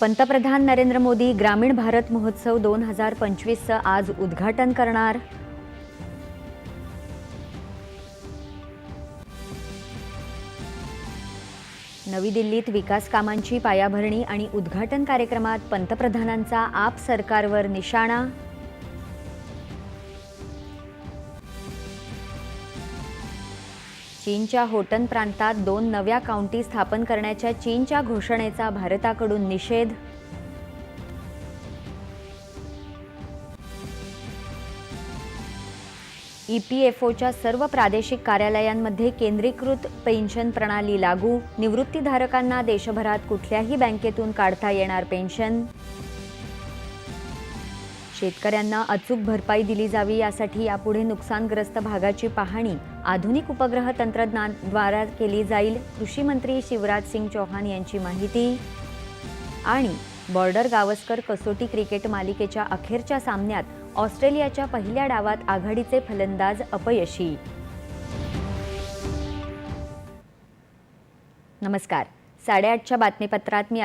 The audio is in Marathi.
पंतप्रधान नरेंद्र मोदी ग्रामीण भारत महोत्सव दोन हजार पंचवीसचं आज उद्घाटन करणार. नवी दिल्लीत विकास कामांची पायाभरणी आणि उद्घाटन कार्यक्रमात पंतप्रधानांचा आप सरकारवर निशाणा. चीनच्या होटन प्रांतात दोन नव्या काउंटी स्थापन करण्याच्या चीनच्या घोषणेचा भारताकडून निषेध. ई पी एफ ओच्या सर्व प्रादेशिक कार्यालयांमध्ये केंद्रीकृत पेन्शन प्रणाली लागू. निवृत्तीधारकांना देशभरात कुठल्याही बँकेतून काढता येणार पेन्शन. शेतकऱ्यांना अचूक भरपाई दिली जावी यासाठी यापुढे नुकसानग्रस्त भागाची पाहणी आधुनिक उपग्रह तंत्रज्ञानद्वारा केली जाईल. कृषी मंत्री शिवराज सिंग चौहान यांची माहिती. आणि बॉर्डर गावस्कर कसोटी क्रिकेट मालिकेच्या अखेरच्या सामन्यात ऑस्ट्रेलियाच्या पहिल्या डावात आघाडीचे फलंदाज अपयशी. नमस्कार. साडेआठच्या बातमीपत्रात मी